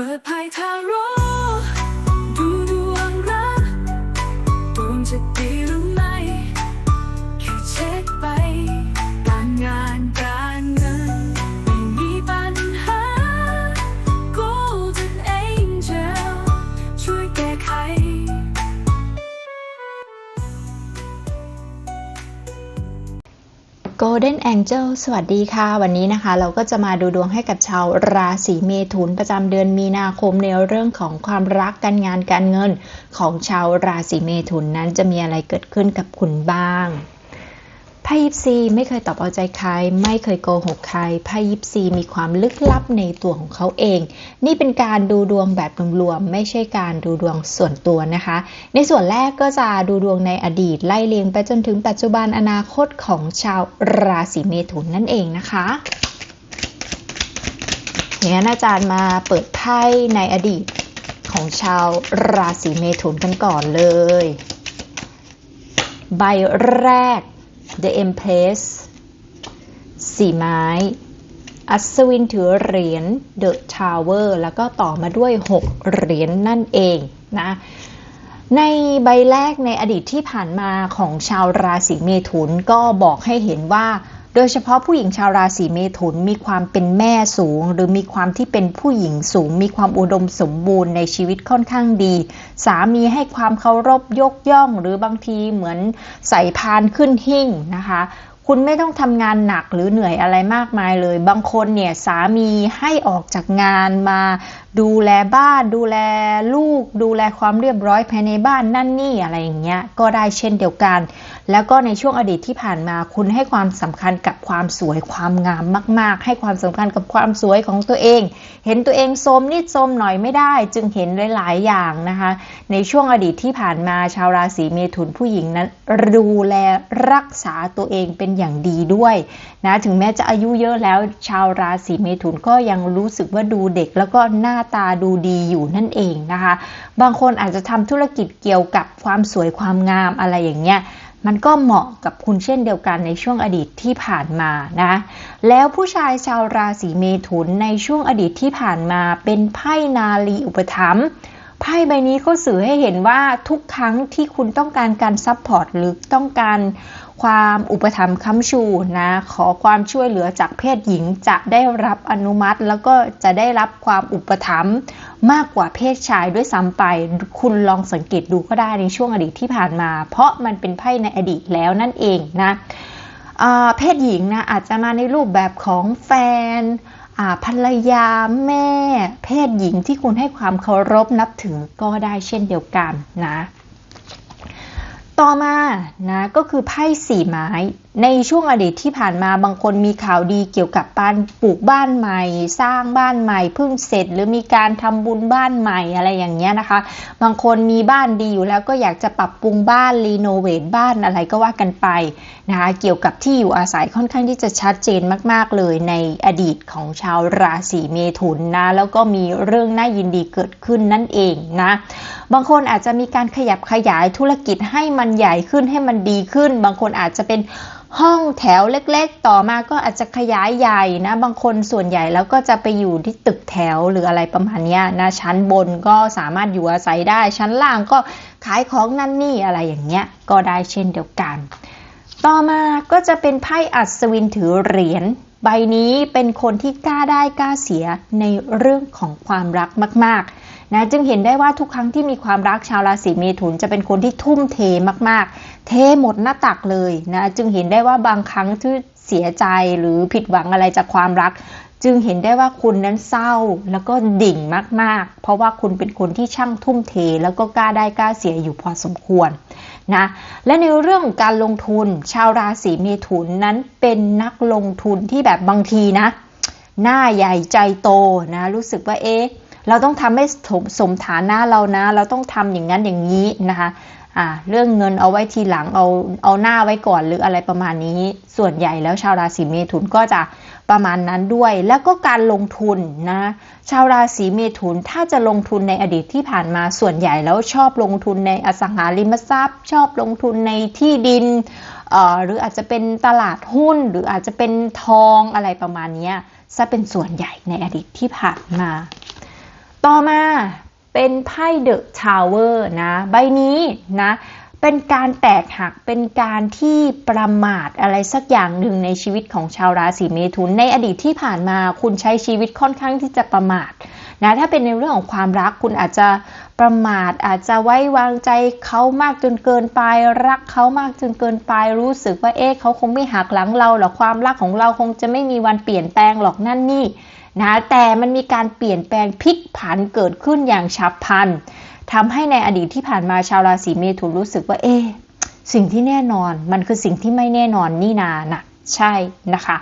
ปิดไพ่ทาโร่ดู Golden Angel สวัสดีค่ะ วันนี้นะคะ เราก็จะมาดูดวงให้กับชาวราศีเมถุนประจำเดือนมีนาคมในเรื่องของความรักการงานการเงินของชาวราศีเมถุนนั้นจะมีอะไรเกิดขึ้นกับคุณบ้าง ไพ่ยิปซีไม่เคยตอบเอาใจใคร ไม่เคยโกหกใครไพ่ยิปซีมีความลึกลับในตัวของเขาเอง นี่เป็นการดูดวงแบบรวมๆไม่ใช่การดูดวงส่วนตัวนะคะ ในส่วนแรกก็จะดูดวงในอดีตไล่เลียงไปจนถึงปัจจุบันอนาคตของชาวราศีเมถุนนั่นเองนะคะอย่างนั้นอาจารย์มาเปิดไพ่ในอดีตของชาวราศีเมถุนกันก่อนเลย ใบแรก The Empress สี่ไม้ อัศวินถือเหรียญ The Tower แล้วก็ต่อมาด้วย 6 เหรียญนนั่นเองนะในใบแรกในอดีตที่ผ่านมาของชาวราศีเมถุนก็บอกให้เห็นว่า โดยเฉพาะผู้หญิงชาวราศีเมถุนมีความเป็นแม่สูง หรือมีความที่เป็นผู้หญิงสูง มีความอุดมสมบูรณ์ในชีวิตค่อนข้างดี สามีให้ความเคารพยกย่อง หรือบางทีเหมือนใส่พานขึ้นหิ้งนะคะคุณไม่ต้องทำงานหนักหรือเหนื่อยอะไรมากมายเลย บางคนเนี่ยสามีให้ออกจากงานมา ดูแลบ้าน ดูแลลูก ดูแลความเรียบร้อยภายในบ้านนั่นนี่อะไรอย่างเงี้ยก็ได้เช่นเดียวกัน แล้วก็ในช่วงอดีตที่ผ่านมาคุณให้ความสำคัญกับความสวยความงามมาก ๆ ให้ความสำคัญกับความสวยของตัวเอง เห็นตัวเองโทรมนิดโทรมหน่อยไม่ได้ จึงเห็นหลาย ๆ อย่างนะคะ ในช่วงอดีตที่ผ่านมาชาวราศีเมถุนผู้หญิงนั้นดูแลรักษาตัวเองเป็นอย่างดีด้วยนะถึงแม้จะอายุเยอะแล้วชาวราศีเมถุนก็ยังรู้สึกว่าดูเด็ก แล้วก็หน้าตาดูดีอยู่นั่นเองนะคะ บางคนอาจจะทำธุรกิจเกี่ยวกับความสวยความงามอะไรอย่างเงี้ย มันก็เหมาะกับคุณเช่นเดียวกันในช่วงอดีตที่ผ่านมานะแล้วผู้ชายชาวราศีเมถุนในช่วงอดีตที่ผ่านมาเป็นไพ่นาลีอุปถัมภ์ไพ่ใบนี้ก็สื่อให้เห็นว่าทุกครั้งที่คุณต้องการการซัพพอร์ตหรือต้องการ ความอุปถัมภ์ค้ำชูนะขอความช่วยเหลือจากเพศหญิงจะได้รับอนุมัติ แล้วก็จะได้รับความอุปถัมภ์มากกว่าเพศชายด้วยซ้ำไป คุณลองสังเกตดูก็ได้ในช่วงอดีตที่ผ่านมา เพราะมันเป็นไพ่ในอดีตแล้วนั่นเองนะเพศหญิงนะอาจจะมาในรูปแบบของแฟนภรรยาแม่ เพศหญิงที่คุณให้ความเคารพนับถือก็ได้เช่นเดียวกันนะ ต่อมานะก็คือไพ่สี่ไม้ในช่วงอดีตที่ผ่านมาบางคนมีข่าวดีเกี่ยวกับการปลูกบ้านใหม่ สร้างบ้านใหม่เพิ่งเสร็จ หรือมีการทำบุญบ้านใหม่อะไรอย่างเงี้ยนะคะ บางคนมีบ้านดีอยู่แล้วก็อยากจะปรับปรุงบ้านรีโนเวทบ้านอะไรก็ว่ากันไปนะคะเกี่ยวกับที่อยู่อาศัยค่อนข้างที่จะชัดเจนมาก ๆ เลยในอดีตของชาวราศีเมถุนนะแล้วก็มีเรื่องน่ายินดีเกิดขึ้นนั่นเองนะบางคนอาจจะมีการขยับขยายธุรกิจให้มันใหญ่ขึ้นให้มันดีขึ้น บางคนอาจจะเป็นห้องแถวเล็ก ๆ ต่อมาก็อาจจะขยายใหญ่นะ บางคนส่วนใหญ่แล้วก็จะไปอยู่ที่ตึกแถวหรืออะไรประมาณนี้นะชั้นบนก็สามารถอยู่อาศัยได้ ชั้นล่างก็ขายของนั่นนี่อะไรอย่างเงี้ยก็ได้เช่นเดียวกัน ต่อมาก็จะเป็นไพ่อัศวินถือเหรียญใบนี้เป็นคนที่กล้าได้กล้าเสียในเรื่องของความรักมาก ๆ นะจึงเห็นได้ว่าทุกครั้งที่มีความรักชาวราศีเมถุนจะเป็นคนที่ทุ่มเทมากๆ เทหมดหน้าตักเลยนะจึงเห็นได้ว่าบางครั้งที่เสียใจหรือผิดหวังอะไรจากความรัก จึงเห็นได้ว่าคุณนั้นเศร้าแล้วก็ดิ่งมากๆ เพราะว่าคุณเป็นคนที่ช่างทุ่มเท แล้วก็กล้าได้กล้าเสียอยู่พอสมควรนะและในเรื่องการลงทุนชาวราศีเมถุนนั้นเป็นนักลงทุนที่แบบบางทีนะ หน้าใหญ่ใจโตนะรู้สึกว่าเอ๊ะ เราต้องทำให้สมฐานะเรานะ เราต้องทำอย่างนั้นอย่างนี้นะคะอ่าเรื่องเงินเอาไว้ทีหลังเอาเอาหน้าไว้ก่อนหรืออะไรประมาณนี้ ส่วนใหญ่แล้วชาวราศีเมถุนก็จะประมาณนั้นด้วย แล้วก็การลงทุนนะชาวราศีเมถุนถ้าจะลงทุนในอดีตที่ผ่านมาส่วนใหญ่แล้วชอบลงทุนในอสังหาริมทรัพย์ ชอบลงทุนในที่ดินหรืออาจจะเป็นตลาดหุ้น หรืออาจจะเป็นทองอะไรประมาณนี้ซะเป็นส่วนใหญ่ในอดีตที่ผ่านมา ต่ต่อมาเป็นไพ่เดอะทาวเวอร์นะ ใบนี้นะ เป็นการแตกหักเป็นการที่ประมาทอะไรสักอย่างหนึ่งในชีวิตของชาวราศีเมถุน ในอดีตที่ผ่านมาคุณใช้ชีวิตค่อนข้างที่จะประมาทนะถ้าเป็นในเรื่องของความรักคุณอาจจะประมาทอาจจะไว้วางใจเขามากจนเกินไป รักเขามากจนเกินไป รู้สึกว่าเอ๊ะเขาคงไม่หักหลังเราหรอกความรักของเราคงจะไม่มีวันเปลี่ยนแปลงหรอกนั่นนี่ นะแต่มันมีการเปลี่ยนแปลงพลิกผันเกิดขึ้นอย่างฉับพลันทำให้ในอดีตที่ผ่านมาชาวราศีเมถุนรู้สึกว่าเอ๊สิ่งที่แน่นอนมันคือสิ่งที่ไม่แน่นอนนี่นานะใช่นะคะ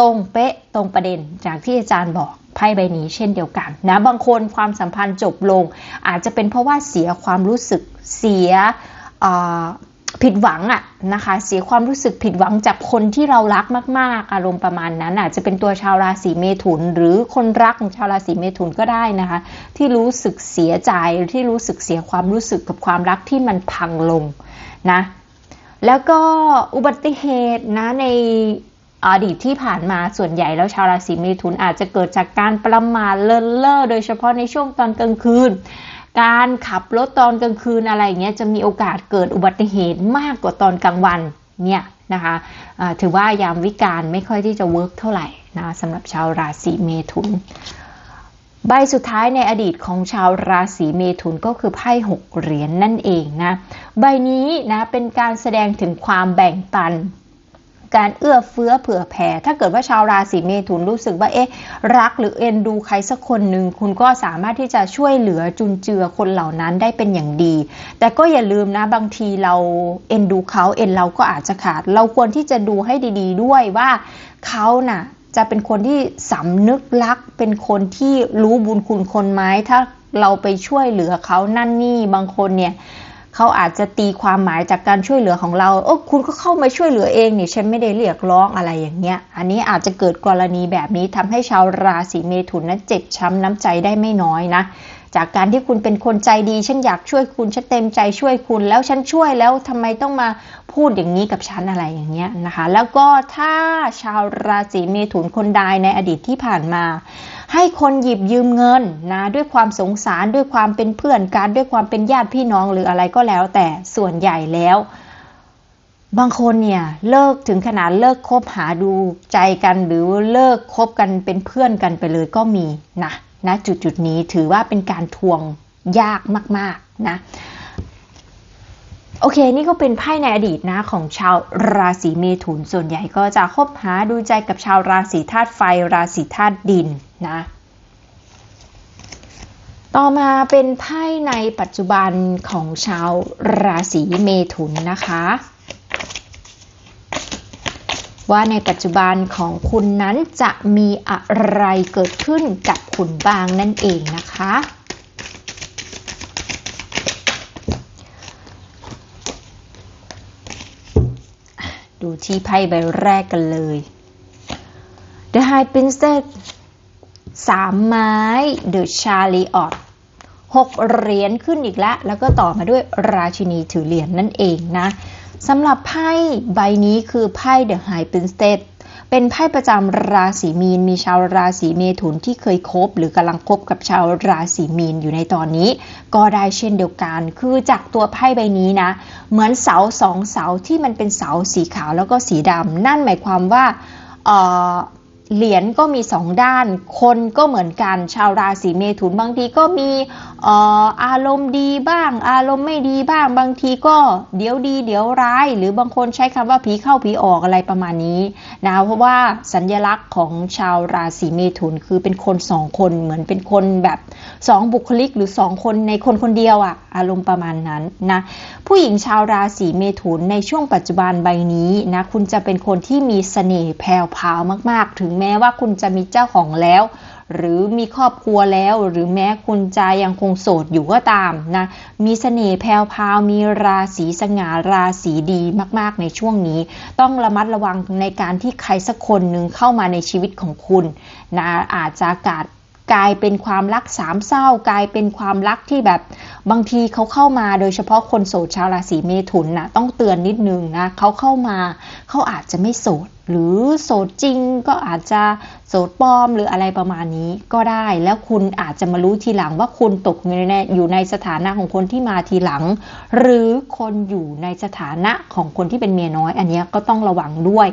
ตรงเป๊ะตรงประเด็นจากที่อาจารย์บอกไพ่ใบนี้เช่นเดียวกันนะบางคนความสัมพันธ์จบลง อาจจะเป็นเพราะว่าเสียความรู้สึกเสีย ผิดหวังอะนะคะ เสียความรู้สึกผิดหวังจากคนที่เรารักมาก ๆ อารมณ์ประมาณนั้นอาจจะเป็นตัวชาวราศีเมถุน หรือคนรักของชาวราศีเมถุนก็ได้นะคะ ที่รู้สึกเสียใจที่รู้สึกเสียความรู้สึกกับความรักที่มันพังลงนะแล้วก็อุบัติเหตุนะในอดีตที่ผ่านมาส่วนใหญ่แล้วชาวราศีเมถุนอาจจะเกิดจากการประมาทเลินเล่อโดยเฉพาะในช่วงตอนกลางคืน การขับรถตอนกลางคืนอะไรเงี้ยจะมีโอกาสเกิดอุบัติเหตุมากกว่าตอนกลางวันเนี่ยนะคะะถือว่ายามวิการไม่ค่อยที่จะเวิร์กเท่าไหร่นะสำหรับชาวราศีเมถุน ใบสุดท้ายในอดีตของชาวราศีเมถุนก็คือไพ่หกเหรียญนนั่นเองนะ ใบนี้นะเป็นการแสดงถึงความแบ่งปัน การเอื้อเฟื้อเผื่อแผ่ ถ้าเกิดว่าชาวราศีเมถุนรู้สึกว่าเอ๊ะรักหรือเอ็นดูใครสักคนหนึ่งคุณก็สามารถที่จะช่วยเหลือจุนเจือคนเหล่านั้นได้เป็นอย่างดี แต่ก็อย่าลืมนะบางทีเราเอ็นดูเขาเอ็นเราก็อาจจะขาด เราควรที่จะดูให้ดี ๆด้วยว่าเขาน่ะจะเป็นคนที่สำนึกรัก เป็นคนที่รู้บุญคุณคนไหมถ้าเราไปช่วยเหลือเขานั่นนี่บางคนเนี่ย เขาอาจจะตีความหมายจากการช่วยเหลือของเราโอ้คุณก็เข้ามาช่วยเหลือเองนี่ฉันไม่ได้เรียกร้องอะไรอย่างเงี้ย อันนี้อาจจะเกิดกรณีแบบนี้ทำให้ชาวราศีเมถุนนั้นเจ็บช้ำน้ำใจได้ไม่น้อยนะ จากการที่คุณเป็นคนใจดี ฉันอยากช่วยคุณฉันเต็มใจช่วยคุณ แล้วฉันช่วยแล้วทำไมต้องมาพูดอย่างนี้กับฉันอะไรอย่างเงี้ยนะคะ แล้วก็ถ้าชาวราศีเมถุนคนใดในอดีตที่ผ่านมา ให้คนหยิบยืมเงินนะด้วยความสงสารด้วยความเป็นเพื่อนกันด้วยความเป็นญาติพี่น้องหรืออะไรก็แล้ว แต่ส่วนใหญ่แล้ว บางคนเนี่ยเลิกถึงขนาดเลิกคบหาดูใจกันหรือเลิกคบกันเป็นเพื่อนกันไปเลยก็มีนะนะจุดจุดนี้ถือว่าเป็นการทวงยากมากๆนะ โอเค นี่ก็เป็นไพ่ในอดีตนะของชาวราศีเมถุน ส่วนใหญ่ก็จะคบหาดูใจกับชาวราศีธาตุไฟ ราศีธาตุดินนะ ต่อมาเป็นไพ่ในปัจจุบันของชาวราศีเมถุนนะคะ ว่าในปัจจุบันของคุณนั้นจะมีอะไรเกิดขึ้นกับคุณบ้างนั่นเองนะคะ ดูที่ไพ่ใบแรกกันเลย The High Princess สามไม้ The Chariot หกเหรียญขึ้นอีกแล้ว แล้วก็ต่อมาด้วยราชินีถือเหรียญนนั่นเองนะสำหรับไพ่ใบนี้คือไพ่ The High Princess เป็นไพ่ประจำราศีมีน มีชาวราศีเมถุนที่เคยคบ หรือกำลังคบกับชาวราศีมีนอยู่ในตอนนี้ ก็ได้เช่นเดียวกัน คือจากตัวไพ่ใบนี้นะ เหมือนเสาสองเสาที่มันเป็นเสาสีขาวแล้วก็สีดำนั่นหมายความว่าเหรียญก็มีสองด้าน คนก็เหมือนกัน ชาวราศีเมถุนบางทีก็มี อารมณ์ดีบ้าง อารมณ์ไม่ดีบ้างบางทีก็เดี๋ยวดี เดี๋ยวร้าย หรือบางคนใช้คำว่าผีเข้าผีออกอะไรประมาณนี้นะเพราะว่าสัญญลักษณ์ของชาวราศีเมถุนคือเป็นคนสองคนเหมือนเป็นคนแบบสองบุคลิกหรือสองคนในคนคนเดียวอะอารมณ์ประมาณนั้นนะผู้หญิงชาวราศีเมถุนในช่วงปัจจุบันใบนี้นะคุณจะเป็นคนที่มีเสน่ห์แผ่วพาวมาก ๆ ถึงแม้ว่าคุณจะมีเจ้าของแล้ว หรือมีครอบครัวแล้ว หรือแม้คุณจะยังคงโสดอยู่ก็ตามนะ มีเสน่ห์แผ่วพาวมีราศีสง่าราศีดีมากๆในช่วงนี้ ต้องระมัดระวังในการที่ใครสักคนหนึ่งเข้ามาในชีวิตของคุณนะอาจจะกาดกลายเป็นความรักสามเศร้ากลายเป็นความรักที่แบบบางทีเขาเข้ามาโดยเฉพาะคนโสดชาวราศีเมถุนนะต้องเตือนนิดนึงนะเขาเข้ามาเขาอาจจะไม่โสด หรือโสดจริงก็อาจจะโสดปลอมหรืออะไรประมาณนี้ก็ได้ แล้วคุณอาจจะมารู้ทีหลังว่าคุณตกอยู่ในอยู่ในสถานะของคนที่มาทีหลัง หรือคนอยู่ในสถานะของคนที่เป็นเมียน้อย อันนี้ก็ต้องระวังด้วย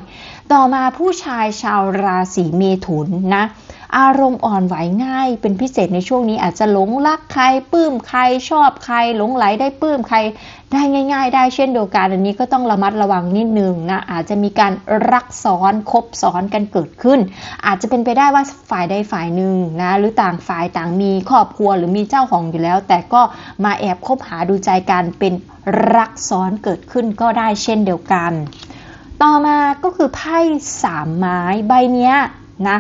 ต่อมาผู้ชายชาวราศีเมถุนนะอารมณ์อ่อนไหวง่ายเป็นพิเศษในช่วงนี้อาจจะหลงรักใครปลื้มใครชอบใคร หลงไหลได้ปลื้มใคร ได้ง่าย ๆ ได้เช่นเดียวกันอันนี้ก็ต้องระมัดระวังนิดนึงนะอาจจะมีการรักซ้อนคบซ้อนกันเกิดขึ้น อาจจะเป็นไปได้ว่าฝ่ายใดฝ่ายหนึ่งนะหรือต่างฝ่ายต่างมีครอบครัวหรือมีเจ้าของอยู่แล้ว แต่ก็มาแอบคบหาดูใจกันเป็นรักซ้อนเกิดขึ้นก็ได้เช่นเดียวกัน ต่อมาก็คือไพ่สามไม้ใบเนี้ยนะ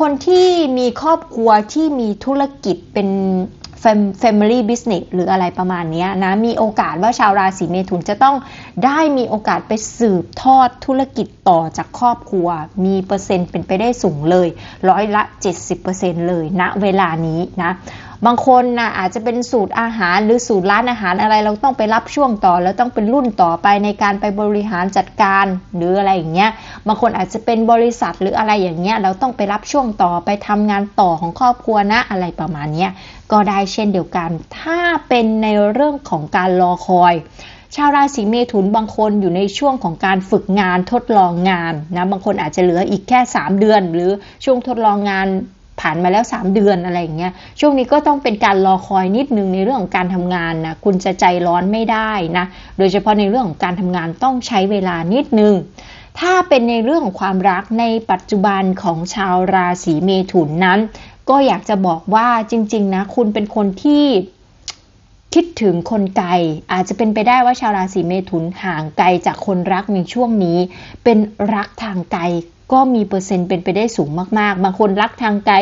คนที่มีครอบครัวที่มีธุรกิจเป็น family business หรืออะไรประมาณนี้นะ มีโอกาสว่าชาวราศีเมถุนจะต้องได้มีโอกาสไปสืบทอดธุรกิจต่อจากครอบครัว มีเปอร์เซ็นต์เป็นไปได้สูงเลย ร้อยละ 70%เลยณเวลานี้นะ บางคนนะอาจจะเป็นสูตรอาหารหรือสูตรร้านอาหารอะไร เราต้องไปรับช่วงต่อ แล้วต้องเป็นรุ่นต่อไปในการไปบริหารจัดการหรืออะไรอย่างเงี้ยบางคนอาจจะเป็นบริษัทหรืออะไรอย่างเงี้ยเราต้องไปรับช่วงต่อไปทำงานต่อของครอบครัวนะอะไรประมาณเนี้ยก็ได้เช่นเดียวกัน ถ้าเป็นในเรื่องของการรอคอยชาวราศีเมถุนบางคนอยู่ในช่วงของการฝึกงานทดลองงานนะบางคนอาจจะเหลืออีกแค่ 3 เดือน หรือช่วงทดลองงาน ผ่านมาแล้ว 3 เดือนอะไรอย่างเงี้ยช่วงนี้ก็ต้องเป็นการรอคอยนิดนึงในเรื่องของการทำงานนะคุณจะใจร้อนไม่ได้นะโดยเฉพาะในเรื่องของการทำงานต้องใช้เวลานิดนึงถ้าเป็นในเรื่องของความรักในปัจจุบันของชาวราศีเมถุนนั้น ก็อยากจะบอกว่าจริง ๆ นะ คุณเป็นคนที่คิดถึงคนไกลอาจจะเป็นไปได้ว่าชาวราศีเมถุนห่างไกลจากคนรักในช่วงนี้ เป็นรักทางไกล ก็มีเปอร์เซ็นต์เป็นไปได้สูงมากๆ บางคนรักทางไกล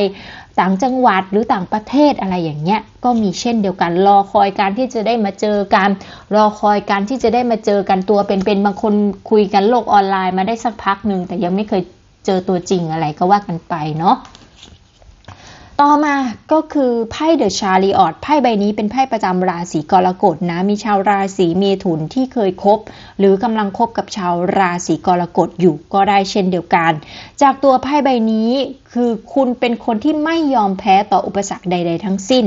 ต่างจังหวัดหรือต่างประเทศอะไรอย่างเงี้ยก็มีเช่นเดียวกันรอคอยการที่จะได้มาเจอกัน รอคอยการที่จะได้มาเจอกันตัวเป็นๆบางคนคุยกันโลกออนไลน์มาได้สักพักหนึ่งแต่ยังไม่เคยเจอตัวจริงอะไรก็ว่ากันไปเนาะ ต่อมาก็คือไพ่เดอะชาริออตไพ่ใบนี้เป็นไพ่ประจำราศีกรกฎนะ มีชาวราศีเมถุนที่เคยคบ หรือกำลังคบกับชาวราศีกรกฎอยู่ก็ได้เช่นเดียวกัน จากตัวไพ่ใบนี้คือคุณเป็นคนที่ไม่ยอมแพ้ต่ออุปสรรคใด ๆ ทั้งสิ้น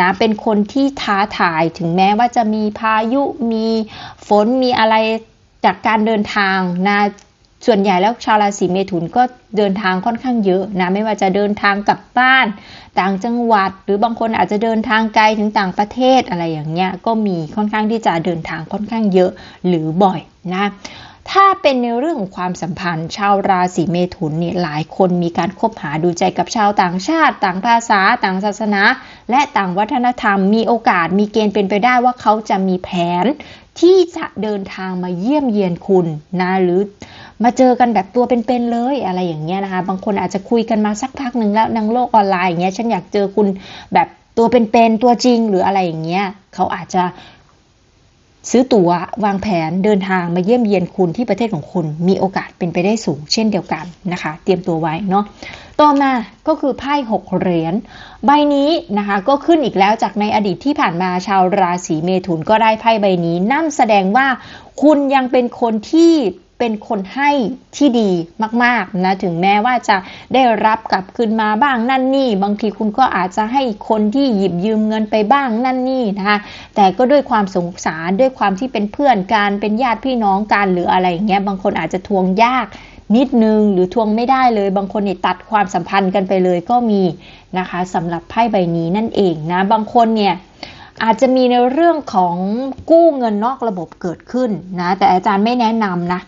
นะเป็นคนที่ท้าทายถึงแม้ว่าจะมีพายุมีฝนมีอะไรจากการเดินทางนะ ส่วนใหญ่แล้วชาวราศีเมถุนก็เดินทางค่อนข้างเยอะนะไม่ว่าจะเดินทางกลับบ้าน ต่างจังหวัด หรือบางคนอาจจะเดินทางไกลถึงต่างประเทศอะไรอย่างเงี้ยก็มีค่อนข้างที่จะเดินทางค่อนข้างเยอะหรือบ่อยนะถ้าเป็นในเรื่องของความสัมพันธ์ ชาวราศีเมถุนเนี่ยหลายคนมีการคบหาดูใจกับชาวต่างชาติ ต่างภาษา ต่างศาสนา และต่างวัฒนธรรม มีโอกาสมีเกณฑ์เป็นไปได้ว่าเขาจะมีแผน ที่จะเดินทางมาเยี่ยมเยียนคุณนะหรือ มาเจอกันแบบตัวเป็นๆเลยอะไรอย่างเงี้ยนะคะ บางคนอาจจะคุยกันมาสักพักหนึ่งแล้วในโลกออนไลน์อย่างเงี้ยฉันอยากเจอคุณแบบตัวเป็นๆตัวจริงหรืออะไรอย่างเงี้ยเขาอาจจะซื้อตั๋ววางแผนเดินทางมาเยี่ยมเยียนคุณที่ประเทศของคุณ มีโอกาสเป็นไปได้สูงเช่นเดียวกันนะคะ เตรียมตัวไว้เนาะต่อมาก็คือไพ่หกเหรียญใบนี้นะคะ ก็ขึ้นอีกแล้วจากในอดีตที่ผ่านมาชาวราศีเมถุนก็ได้ไพ่ใบนี้ นั่นแสดงว่าคุณยังเป็นคนที่ เป็นคนให้ที่ดีมากๆนะถึงแม้ว่าจะได้รับกลับคืนมาบ้างนั่นนี่บางทีคุณก็อาจจะให้คนที่หยิบยืมเงินไปบ้างนั่นนี่นะคะแต่ก็ด้วยความสงสารด้วยความที่เป็นเพื่อนกันเป็นญาติพี่น้องกันหรืออะไรอย่างเงี้ยบางคนอาจจะทวงยากนิดนึงหรือทวงไม่ได้เลย บางคนเนี่ยตัดความสัมพันธ์กันไปเลยก็มีนะคะสำหรับไพ่ใบนี้นั่นเองนะบางคนเนี่ยอาจจะมีในเรื่องของกู้เงินนอกระบบเกิดขึ้นนะแต่อาจารย์ไม่แนะนำนะ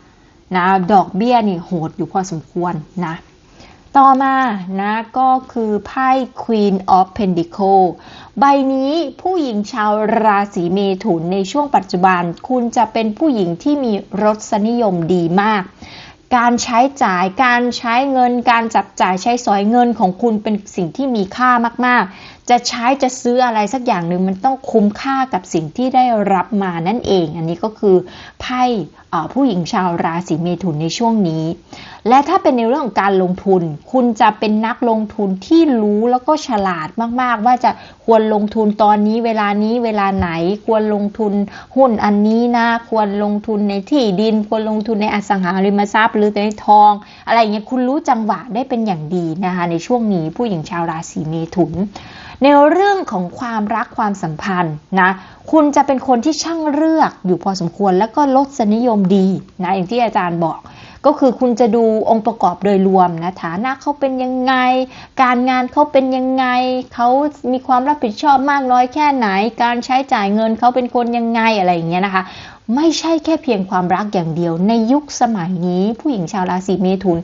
นะดอกเบี้ยนี่โหดอยู่พอสมควรนะต่อมานะก็คือไพ่ Queen of Pentacle ใบนี้ผู้หญิงชาวราศีเมถุนในช่วงปัจจุบัน คุณจะเป็นผู้หญิงที่มีรสนิยมดีมาก การใช้จ่ายการใช้เงิน การจับจ่ายใช้สอยเงินของคุณเป็นสิ่งที่มีค่ามากๆ จะใช้จะซื้ออะไรสักอย่างหนึ่งมันต้องคุ้มค่ากับสิ่งที่ได้รับมานั่นเอง อันนี้ก็คือไพ่ ผู้หญิงชาวราศีเมถุนในช่วงนี้ และถ้าเป็นในเรื่องของการลงทุน คุณจะเป็นนักลงทุนที่รู้แล้วก็ฉลาดมาก ๆ ว่าจะควรลงทุนตอนนี้เวลานี้เวลาไหน ควรลงทุนหุ้นอันนี้นะ ควรลงทุนในที่ดิน ควรลงทุนในอสังหาริมทรัพย์ หรือในทอง อะไรอย่างเงี้ยคุณรู้จังหวะได้เป็นอย่างดีนะคะในช่วงนี้ผู้หญิงชาวราศีเมถุนในเรื่องของความรักความสัมพันธ์นะคุณจะเป็นคนที่ช่างเลือกอยู่พอสมควรแล้วก็ลดสนิยมดีนะอย่างที่อาจารย์บอก ก็คือคุณจะดูองค์ประกอบโดยรวมนะฐานะเขาเป็นยังไง การงานเขาเป็นยังไงเขามีความรับผิดชอบมากน้อยแค่ไหน การใช้จ่ายเงินเขาเป็นคนยังไงอะไรอย่างเงี้ยนะคะไม่ใช่แค่เพียงความรักอย่างเดียว ในยุคสมัยนี้ผู้หญิงชาวราศีเมถุน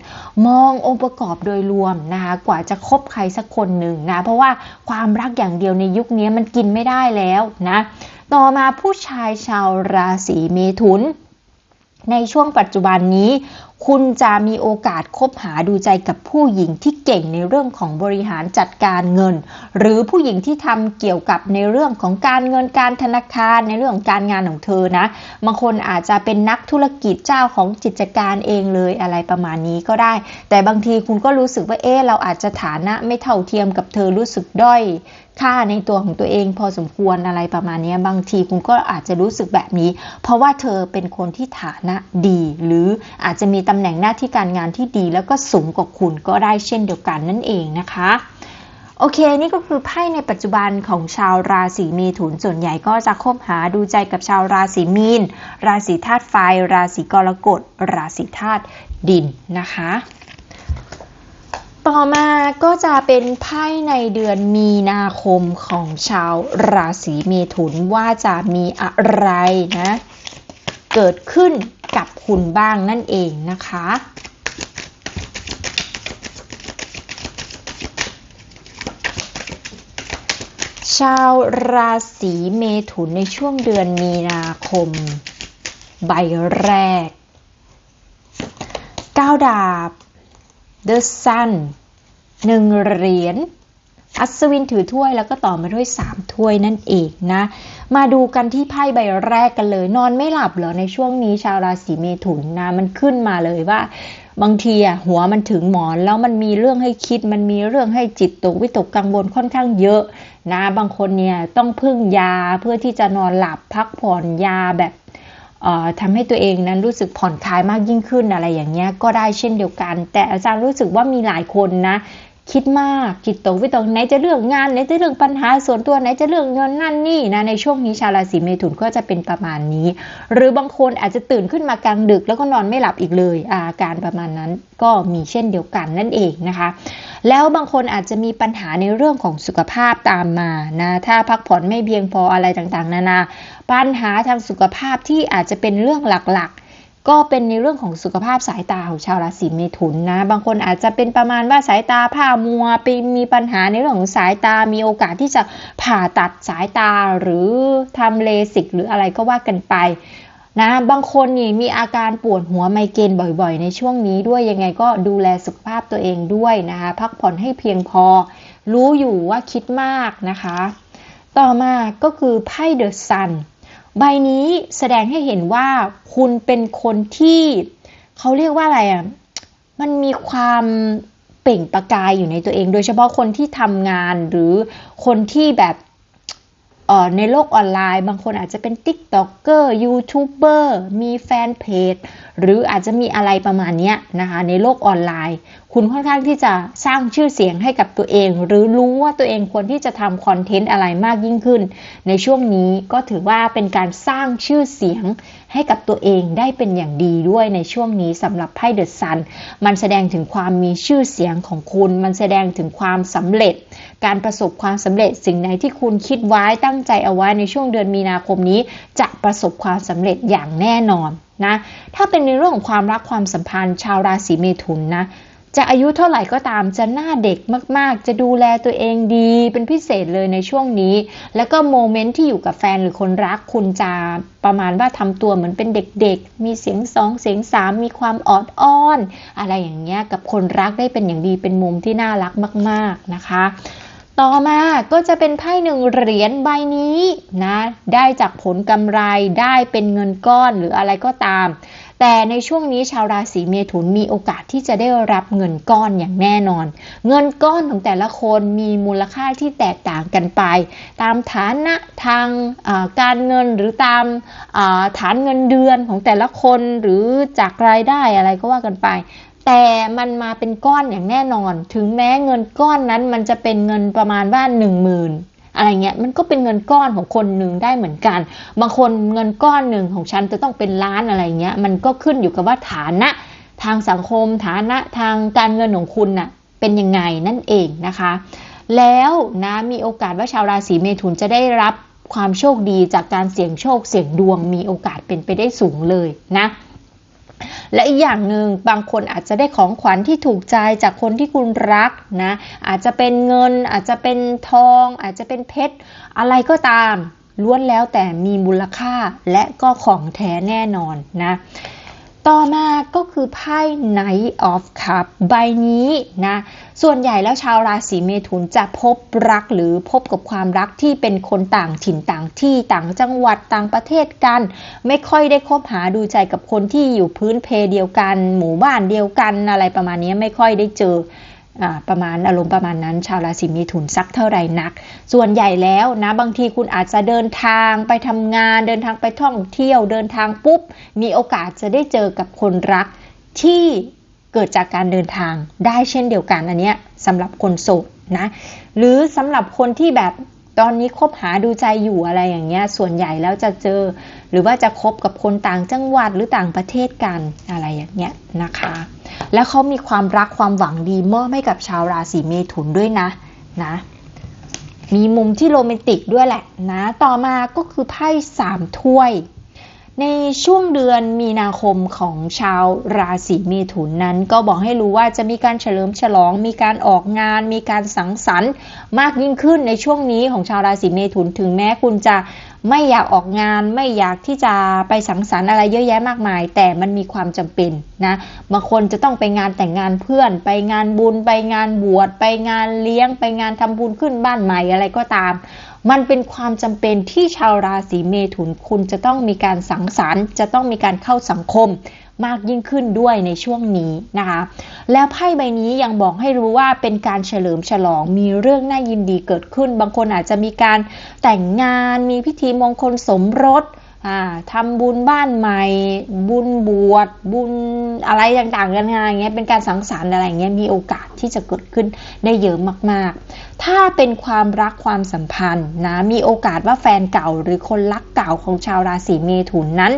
มององค์ประกอบโดยรวมนะคะกว่าจะคบใครสักคนหนึ่งนะเพราะว่าความรักอย่างเดียวในยุคนี้มันกินไม่ได้แล้วนะต่อมาผู้ชายชาวราศีเมถุน ในช่วงปัจจุบันนี้ คุณจะมีโอกาสคบหาดูใจกับผู้หญิงที่เก่งในเรื่องของบริหารจัดการเงิน หรือผู้หญิงที่ทำเกี่ยวกับในเรื่องของการเงินการธนาคารในเรื่องของการงานของเธอนะ บางคนอาจจะเป็นนักธุรกิจเจ้าของกิจการเองเลยอะไรประมาณนี้ก็ได้ แต่บางทีคุณก็รู้สึกว่าเอ๊ะเราอาจจะฐานะไม่เท่าเทียมกับเธอรู้สึกด้อย ค่าในตัวของตัวเองพอสมควรอะไรประมาณนี้บางทีคุณก็อาจจะรู้สึกแบบนี้ เพราะว่าเธอเป็นคนที่ฐานะดี หรืออาจจะมีตำแหน่งหน้าที่การงานที่ดี แล้วก็สูงกว่าคุณก็ได้เช่นเดียวกันนั่นเองนะคะโอเค นี่ก็คือไพ่ในปัจจุบันของชาวราศีเมถุนส่วนใหญ่ก็จะคบหาดูใจกับชาวราศีมีน ราศีธาตุไฟ ราศีกรกฎ ราศีธาตุดินนะคะ ต่อมาก็จะเป็นไพ่ในเดือนมีนาคมของชาวราศีเมถุนว่าจะมีอะไรนะ เกิดขึ้นกับคุณบ้างนั่นเองนะคะ ชาวราศีเมถุนในช่วงเดือนมีนาคม ใบแรก9ดาบ The Sun หนึ่งเหรียญอัศวินถือถ้วยแล้วก็ต่อมาด้วย 3 ถ้วยนั่นเองนะ มาดูกันที่ไพ่ใบแรกกันเลย นอนไม่หลับเหรอในช่วงนี้ชาวราศีเมถุนนะ มันขึ้นมาเลยว่า บางทีอะหัวมันถึงหมอนแล้วมันมีเรื่องให้คิด มันมีเรื่องให้จิตตกวิตกกังวลค่อนข้างเยอะนะ บางคนเนี่ยต้องพึ่งยาเพื่อที่จะนอนหลับพักผ่อนยาแบบ ทำให้ตัวเองนั้นรู้สึกผ่อนคลายมากยิ่งขึ้นอะไรอย่างเงี้ยก็ได้เช่นเดียวกัน แต่อาจารย์รู้สึกว่ามีหลายคนนะ คิดมากจิตตกวิตกไหนจะเรื่องงานไหนจะเรื่องปัญหาส่วนตัวไหนจะเรื่องเงินนั่นนี่นะในช่วงนี้ชาวราศีเมถุนก็จะเป็นประมาณนี้ หรือบางคนอาจจะตื่นขึ้นมากลางดึก แล้วก็นอนไม่หลับอีกเลยอาการประมาณนั้นก็มีเช่นเดียวกันนั่นเองนะคะ แล้วบางคนอาจจะมีปัญหาในเรื่องของสุขภาพตามมานะถ้าพักผ่อนไม่เพียงพออะไรต่างๆ นานาปัญหาทางสุขภาพที่อาจจะเป็นเรื่องหลักๆ ก็เป็นในเรื่องของสุขภาพสายตาของชาวราศีเมถุนนะ บางคนอาจจะเป็นประมาณว่าสายตาผ้ามัวไปมีปัญหาในเรื่องของสายตา มีโอกาสที่จะผ่าตัดสายตาหรือทำเลสิกหรืออะไรก็ว่ากันไปนะบางคนนี่มีอาการปวดหัวไมเกรนบ่อยๆ ในช่วงนี้ด้วยยังไงก็ดูแลสุขภาพตัวเองด้วยนะคะพักผ่อนให้เพียงพอ รู้อยู่ว่าคิดมากนะคะ ต่อมาก็คือไพ่เดอะซัน ใบนี้แสดงให้เห็นว่าคุณเป็นคนที่เขาเรียกว่าอะไรอะ มันมีความเปล่งประกายอยู่ในตัวเอง โดยเฉพาะคนที่ทำงานหรือคนที่แบบในโลกออนไลน์ บางคนอาจจะเป็นติ๊กต็อกเกอร์ยูทูบเบอร์มีแฟนเพจ หรืออาจจะมีอะไรประมาณนี้นะคะในโลกออนไลน์ คุณค่อนข้างที่จะสร้างชื่อเสียงให้กับตัวเอง หรือรู้ว่าตัวเองควรที่จะทำคอนเทนต์อะไรมากยิ่งขึ้น ในช่วงนี้ก็ถือว่าเป็นการสร้างชื่อเสียงให้กับตัวเองได้เป็นอย่างดีด้วยในช่วงนี้สำหรับไพ่เดอะซันมันแสดงถึงความมีชื่อเสียงของคุณ มันแสดงถึงความสำเร็จ การประสบความสำเร็จสิ่งไหนที่คุณคิดไว้ตั้งใจเอาไว้ในช่วงเดือนมีนาคมนี้ จะประสบความสำเร็จอย่างแน่นอน นะ ถ้าเป็นในเรื่องของความรักความสัมพันธ์ ชาวราศีเมถุนนะ จะอายุเท่าไหร่ก็ตามจะหน้าเด็กมากๆ จะดูแลตัวเองดีเป็นพิเศษเลยในช่วงนี้ แล้วก็โมเมนต์ที่อยู่กับแฟนหรือคนรักคุณจะประมาณว่าทำตัวเหมือนเป็นเด็กๆ มีเสียงสองเสียงสามมีความออดอ้อน อะไรอย่างเงี้ยกับคนรักได้เป็นอย่างดีเป็นมุมที่น่ารักมาก ๆนะคะ ต่อมาก็จะเป็นไพ่หนึ่งเหรียญใบนี้นะได้จากผลกำไรได้เป็นเงินก้อนหรืออะไรก็ตาม แต่ในช่วงนี้ชาวราศีเมถุนมีโอกาสที่จะได้รับเงินก้อนอย่างแน่นอน เงินก้อนของแต่ละคนมีมูลค่าที่แตกต่างกันไป ตามฐานะทางาการเงินหรือตามาฐานเงินเดือนของแต่ละคนหรือจากรายได้อะไรก็ว่ากันไป แต่มันมาเป็นก้อนอย่างแน่นอน ถึงแม้เงินก้อนนั้นมันจะเป็นเงินประมาณว่าหนึ่งหมื่นอะไรเงี้ยมันก็เป็นเงินก้อนของคนหนึ่งได้เหมือนกัน บางคนเงินก้อนหนึ่งของฉันจะต้องเป็นล้านอะไรเงี้ยมันก็ขึ้นอยู่กับว่าฐานะทางสังคมฐานะทางการเงินของคุณน่ะเป็นยังไงนั่นเองนะคะ แล้วนะมีโอกาสว่าชาวราศีเมถุนจะได้รับความโชคดีจากการเสี่ยงโชคเสี่ยงดวงมีโอกาสเป็นไปได้สูงเลยนะ และอีกอย่างหนึ่งบางคนอาจจะได้ของขวัญที่ถูกใจจากคนที่คุณรักนะอาจจะเป็นเงิน อาจจะเป็นทอง อาจจะเป็นเพชร อะไรก็ตามล้วนแล้วแต่มีมูลค่าและก็ของแท้แน่นอนนะ ต่อมาก็คือไพ่ Knight of Cup ใบนี้นะ ส่วนใหญ่แล้วชาวราศีเมถุนจะพบรักหรือพบกับความรักที่เป็นคนต่างถิ่นต่างที่ต่างจังหวัดต่างประเทศกัน ไม่ค่อยได้คบหาดูใจกับคนที่อยู่พื้นเพเดียวกัน หมู่บ้านเดียวกันอะไรประมาณนี้ไม่ค่อยได้เจอ ประมาณอารมณ์ประมาณนั้น ชาวราศีมีถุนสักเท่าไรนัก ส่วนใหญ่แล้วนะบางทีคุณอาจจะเดินทางไปทำงาน เดินทางไปท่องเที่ยวเดินทางปุ๊บ มีโอกาสจะได้เจอกับคนรักที่เกิดจากการเดินทางได้เช่นเดียวกันอันเนี้ยสำหรับคนโสดนะหรือสำหรับคนที่แบบ ตอนนี้คบหาดูใจอยู่อะไรอย่างเงี้ย ส่วนใหญ่แล้วจะเจอ หรือว่าจะคบกับคนต่างจังหวัดหรือต่างประเทศกันอะไรอย่างเงี้ยนะคะ แล้วเขามีความรักความหวังดีมอบให้กับชาวราศีเมถุนด้วยนะนะ มีมุมที่โรแมนติกด้วยแหละนะ ต่อมาก็คือไพ่สามถ้วย ในช่วงเดือนมีนาคมของชาวราศีเมถุนนั้น ก็บอกให้รู้ว่าจะมีการเฉลิมฉลอง มีการออกงาน มีการสังสรรค์ มากยิ่งขึ้นในช่วงนี้ของชาวราศีเมถุนถึงแม้คุณจะ ไม่อยากออกงานไม่อยากที่จะไปสังสรรค์อะไรเยอะแยะมากมาย แต่มันมีความจำเป็นนะบางคนจะต้องไปงานแต่งงานเพื่อน ไปงานบุญ ไปงานบวชไปงานเลี้ยง ไปงานทำบุญขึ้นบ้านใหม่อะไรก็ตาม มันเป็นความจำเป็นที่ชาวราศีเมถุนคุณจะต้องมีการสังสรรค์ จะต้องมีการเข้าสังคม มากยิ่งขึ้นด้วยในช่วงนี้นะคะ แล้วไพ่ใบนี้ยังบอกให้รู้ว่าเป็นการเฉลิมฉลองมีเรื่องน่ายินดีเกิดขึ้น บางคนอาจจะมีการแต่งงานมีพิธีมงคลสมรสทำบุญบ้านใหม่ บุญบวชบุญอะไรต่างๆกันอย่างเงี้ยเป็นการสังสรรค์อะไรเงี้ยมีโอกาสที่จะเกิดขึ้นได้เยอะมากๆ ถ้าเป็นความรักความสัมพันธ์นะมีโอกาสว่าแฟนเก่าหรือคนรักเก่าของชาวราศีเมถุนนั้น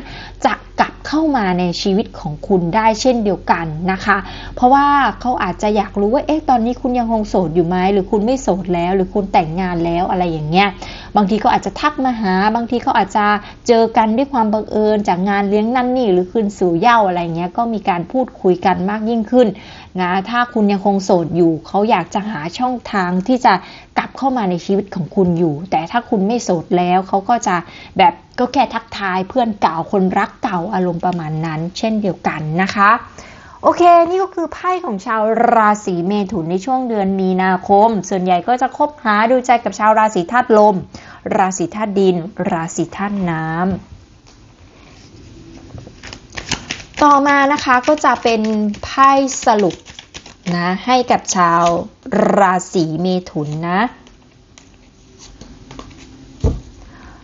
จะ กลับเข้ามาในชีวิตของคุณได้เช่นเดียวกันนะคะ เพราะว่าเขาอาจจะอยากรู้ว่าเอ๊ะตอนนี้คุณยังคงโสดอยู่ไหมหรือคุณไม่โสดแล้ว หรือคุณแต่งงานแล้วอะไรอย่างเงี้ยบางทีเขาอาจจะทักมาหา บางทีเขาอาจจะเจอกันด้วยความบังเอิญจากงานเลี้ยงนั่นนี่หรือคืนสู่เหย้าอะไรเงี้ยก็มีการพูดคุยกันมากยิ่งขึ้น นะ ถ้าคุณยังคงโสดอยู่ เขาอยากจะหาช่องทางที่จะกลับเข้ามาในชีวิตของคุณอยู่ แต่ถ้าคุณไม่โสดแล้วเขาก็จะแบบก็แค่ทักทายเพื่อนเก่าคนรักเก่าอารมณ์ประมาณนั้น เช่นเดียวกันนะคะโอเค นี่ก็คือไพ่ของชาวราศีเมถุนในช่วงเดือนมีนาคม ส่วนใหญ่ก็จะคบหาดูใจกับชาวราศีธาตุลม ราศีธาตุดิน ราศีธาตุน้ำ ต่อมานะคะก็จะเป็นไพ่สรุปนะให้กับชาวราศีเมถุนนะ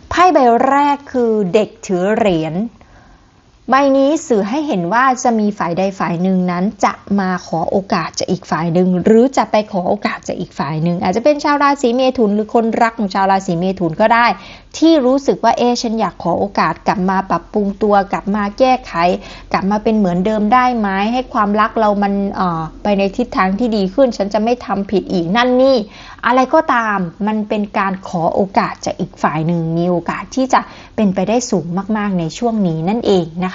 ไพ่ใบแรกคือเด็กถือเหรียญ ใบนี้สื่อให้เห็นว่าจะมีฝ่ายใดฝ่ายหนึ่งนั้น จะมาขอโอกาสจากอีกฝ่ายหนึ่งหรือจะไปขอโอกาสจากอีกฝ่ายหนึ่งอาจจะเป็นชาวราศีเมถุนหรือคนรักของชาวราศีเมถุนก็ได้ ที่รู้สึกว่าเอะฉันอยากขอโอกาสกลับมาปรับปรุงตัวกลับมาแก้ไข กลับมาเป็นเหมือนเดิมได้ไหมให้ความรักเรามันออไปในทิศทางที่ดีขึ้น ฉันจะไม่ทำผิดอีกนั่นนี่ อะไรก็ตามมันเป็นการขอโอกาสจากอีกฝ่ายหนึ่งมีโอกาสที่จะเป็นไปได้สูงมาก ๆ ในช่วงนี้นั่นเองนะ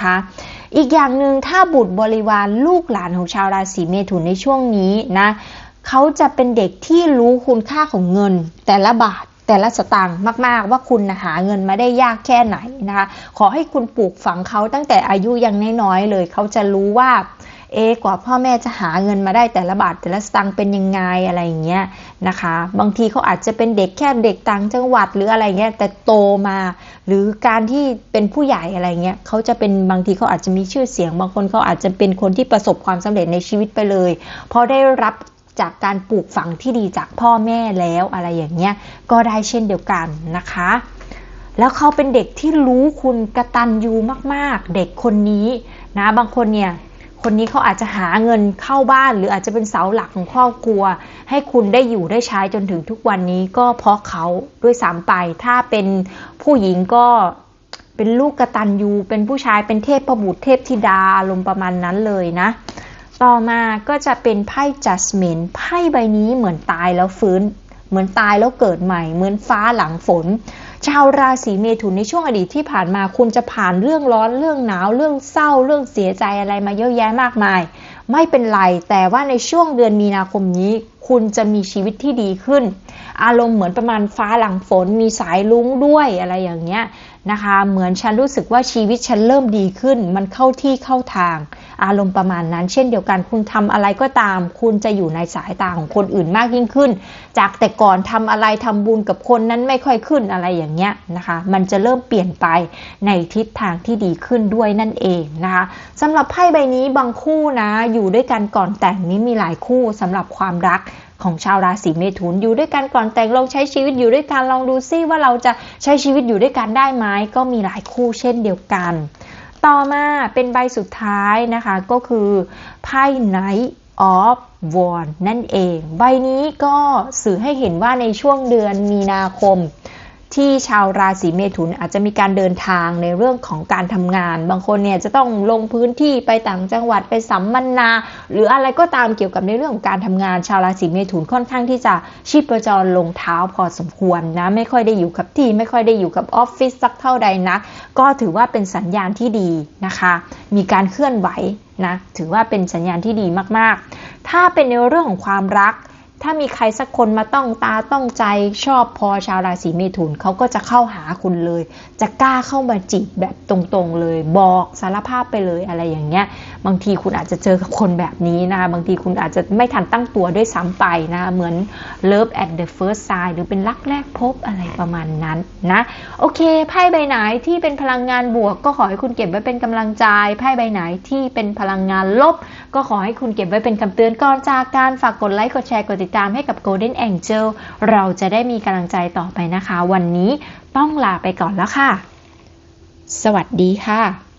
คะอีกอย่างหนึ่งถ้าบุตรบริวารลูกหลานของชาวราศีเมถุนในช่วงนี้นะเขาจะเป็นเด็กที่รู้คุณค่าของเงิน แต่ละบาทแต่ละสตางค์มาก ๆ ว่าคุณนะหาเงินมาได้ยากแค่ไหนนะคะ ขอให้คุณปลูกฝังเขาตั้งแต่อายุยังน้อยๆเลย เขาจะรู้ว่า เอะกว่าพ่อแม่จะหาเงินมาได้แต่ละบาทแต่ละสตางค์เป็นยังไงอะไรอย่างเงี้ยนะคะ บางทีเขาอาจจะเป็นเด็กแค่เด็กต่างจังหวัดหรืออะไรเงี้ยแต่โตมา หรือการที่เป็นผู้ใหญ่อะไรเงี้ยเขาจะเป็นบางทีเขาอาจจะมีชื่อเสียง บางคนเขาอาจจะเป็นคนที่ประสบความสำเร็จในชีวิตไปเลยเพราะได้รับจากการปลูกฝังที่ดีจากพ่อแม่แล้วอะไรอย่างเงี้ยก็ได้เช่นเดียวกันนะคะ แล้วเขาเป็นเด็กที่รู้คุณกระตันยูมาก ๆ เด็กคนนี้นะบางคนเนี่ย คนนี้เขาอาจจะหาเงินเข้าบ้าน หรืออาจจะเป็นเสาหลักของครอบครัว ให้คุณได้อยู่ได้ใช้จนถึงทุกวันนี้ก็เพราะเขาด้วยซ้ำไป ถ้าเป็นผู้หญิงก็เป็นลูกกระตันยูเป็นผู้ชายเป็นเทพประบุตรเทพธิดาอารมณ์ประมาณนั้นเลยนะ ต่อมาก็จะเป็นไพ่ Judgment ไพ่ใบนี้เหมือนตายแล้วฟื้น เหมือนตายแล้วเกิดใหม่ เหมือนฟ้าหลังฝน ชาวราศีเมถุนในช่วงอดีตที่ผ่านมาคุณจะผ่านเรื่องร้อนเรื่องหนาวเรื่องเศร้าเรื่องเสียใจอะไรมาเยอะแยะมากมาย ไม่เป็นไร แต่ว่าในช่วงเดือนมีนาคมนี้คุณจะมีชีวิตที่ดีขึ้น อารมณ์เหมือนประมาณฟ้าหลังฝนมีสายลุ้งด้วยอะไรอย่างเงี้ย นะคะ เหมือนฉันรู้สึกว่าชีวิตฉันเริ่มดีขึ้น มันเข้าที่เข้าทาง อารมณ์ประมาณนั้น เช่นเดียวกันคุณทำอะไรก็ตาม คุณจะอยู่ในสายตาของคนอื่นมากยิ่งขึ้น จากแต่ก่อนทำอะไรทำบุญกับคนนั้นไม่ค่อยขึ้นอะไรอย่างเงี้ยนะคะ มันจะเริ่มเปลี่ยนไปในทิศทางที่ดีขึ้นด้วยนั่นเองนะคะสำหรับไพ่ใบนี้บางคู่นะอยู่ด้วยกันก่อนแต่งนี้มีหลายคู่สำหรับความรัก ของชาวราศีเมถุนอยู่ด้วยกันก่อนแต่งลองใช้ชีวิตอยู่ด้วยกันลองดูซิว่าเราจะใช้ชีวิตอยู่ด้วยกันได้ไหมก็มีหลายคู่เช่นเดียวกัน ต่อมาเป็นใบสุดท้ายนะคะก็คือไพ่ Knight of w a n นั่นเอง ใบนี้ก็สื่อให้เห็นว่าในช่วงเดือนมีนาคม ที่ชาวราศีเมถุนอาจจะมีการเดินทางในเรื่องของการทำงาน บางคนเนี่ยจะต้องลงพื้นที่ไปต่างจังหวัดไปสัมมนา หรืออะไรก็ตามเกี่ยวกับในเรื่องของการทำงาน ชาวราศีเมถุนค่อนข้างที่จะชีพจรลงเท้าพอสมควรนะไม่ค่อยได้อยู่กับที่ไม่ค่อยได้อยู่กับออฟฟิศสักเท่าใดนะก็ถือว่าเป็นสัญญาณที่ดีนะคะ มีการเคลื่อนไหวนะถือว่าเป็นสัญญาณที่ดีมากๆ ถ้าเป็นในเรื่องของความรัก ถ้ามีใครสักคนมาต้องตาต้องใจชอบพอชาวราศีเมถุนเขาก็จะเข้าหาคุณเลย จะกล้าเข้ามาจีบแบบตรงๆเลย บอกสารภาพไปเลยอะไรอย่างเงี้ย บางทีคุณอาจจะเจอกับคนแบบนี้นะบางทีคุณอาจจะไม่ทันตั้งตัวด้วยซ้ำไปนะเหมือน love at the first sight หรือเป็นรักแรกพบอะไรประมาณนั้นนะโอเคไพ่ใบไหนที่เป็นพลังงานบวก ก็ขอให้คุณเก็บไว้เป็นกำลังใจไพ่ใบไหนที่เป็นพลังงานลบ ก็ขอให้คุณเก็บไว้เป็นคำเตือนก่อนจากการฝากกดไลค์กดแชร์กดติดตามให้กับ Golden Angel เราจะได้มีกำลังใจต่อไปนะคะ วันนี้ต้องลาไปก่อนแล้วค่ะ สวัสดีค่ะ